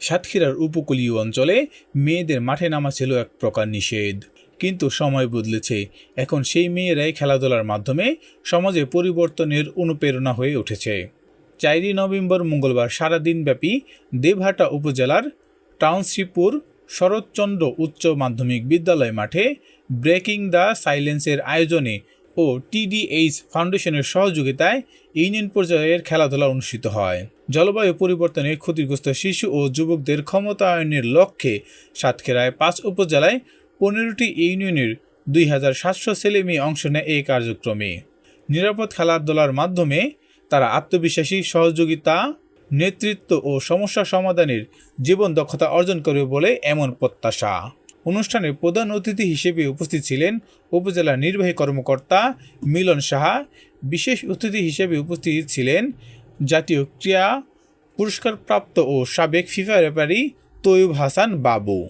সাতক্ষীরার উপকূলীয় অঞ্চলে মেয়েদের মাঠে নামা ছিল এক প্রকার নিষেধ। কিন্তু সময় বদলেছে। এখন সেই মেয়েরাই খেলাধুলার মাধ্যমে সমাজে পরিবর্তনের অনুপ্রেরণা হয়ে উঠেছে। চারই নভেম্বর মঙ্গলবার সারাদিনব্যাপী দেবহাটা উপজেলার টাউনশিপুর শরৎচন্দ্র উচ্চ মাধ্যমিক বিদ্যালয় মাঠে ব্রেকিং দ্য সাইলেন্সের আয়োজনে ও টিডিএইচ ফাউন্ডেশনের সহযোগিতায় ইউনিয়ন পর্যায়ের খেলাধুলা অনুষ্ঠিত হয়। জলবায়ু পরিবর্তনে ক্ষতিগ্রস্ত শিশু ও যুবকদের ক্ষমতায়নের লক্ষ্যে সাতক্ষীরায় পাঁচ উপজেলায় পনেরোটি ইউনিয়নের দুই হাজার সাতশো ছেলে মেয়ে অংশ নেয় এই কার্যক্রমে। নিরাপদ খেলাধুলার মাধ্যমে তারা আত্মবিশ্বাসী, সহযোগিতা, নেতৃত্ব ও সমস্যা সমাধানের জীবন দক্ষতা অর্জন করবে বলে এমন প্রত্যাশা। অনুষ্ঠানে প্রধান অতিথি হিসেবে উপস্থিত ছিলেন উপজেলা নির্বাহী কর্মকর্তা মিলন সাহা। বিশেষ অতিথি হিসেবে উপস্থিত ছিলেন জাতীয় ক্রীড়া পুরস্কারপ্রাপ্ত ও সাবেক ফিফা রেফারি তৈয়ব হাসান বাবু।